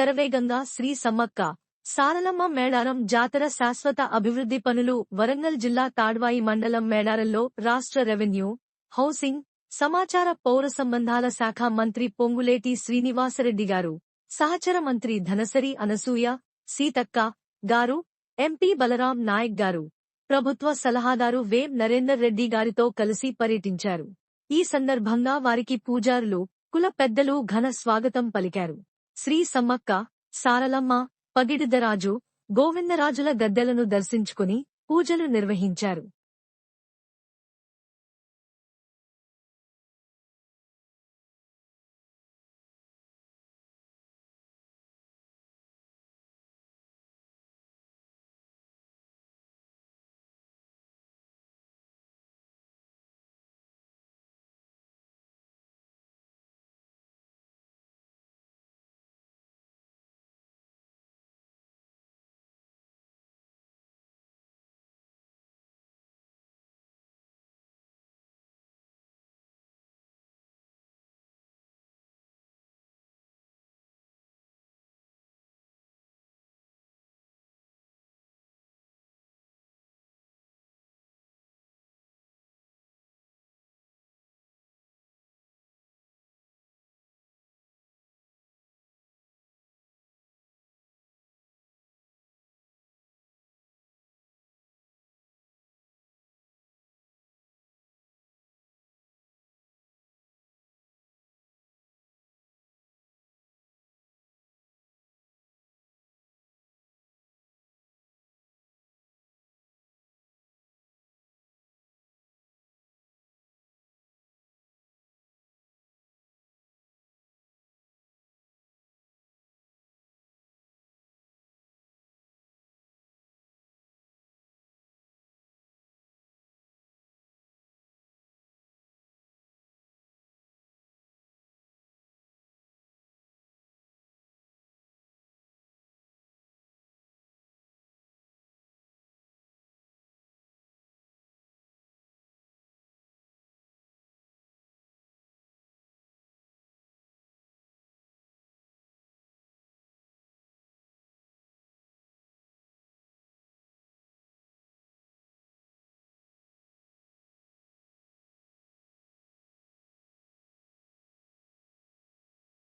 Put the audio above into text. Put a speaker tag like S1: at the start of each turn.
S1: శరవేగంగా శ్రీ సమ్మక్క సారలమ్మ మేడారం జాతర శాశ్వత అభివృద్ధి పనులు వరంగల్ జిల్లా తాడ్వాయి మండలం మేడారంలో రాష్ట్ర రెవెన్యూ హౌసింగ్ సమాచార పౌర సంబంధాల శాఖ మంత్రి పొంగులేటి శ్రీనివాసరెడ్డి గారు సహచర మంత్రి ధనసరి అనసూయ సీతక్క గారు ఎంపీ బలరాం నాయక్ గారు ప్రభుత్వ సలహాదారు వేం నరేందర్ రెడ్డి గారితో కలిసి పర్యటించారు. ఈ సందర్భంగా వారికి పూజారులు కుల పెద్దలు ఘన స్వాగతం పలికారు. శ్రీ సమ్మక్క సారలమ్మ పగిడిదరాజు గోవిందరాజుల గద్దెలను దర్శించుకుని పూజలు నిర్వహించారు.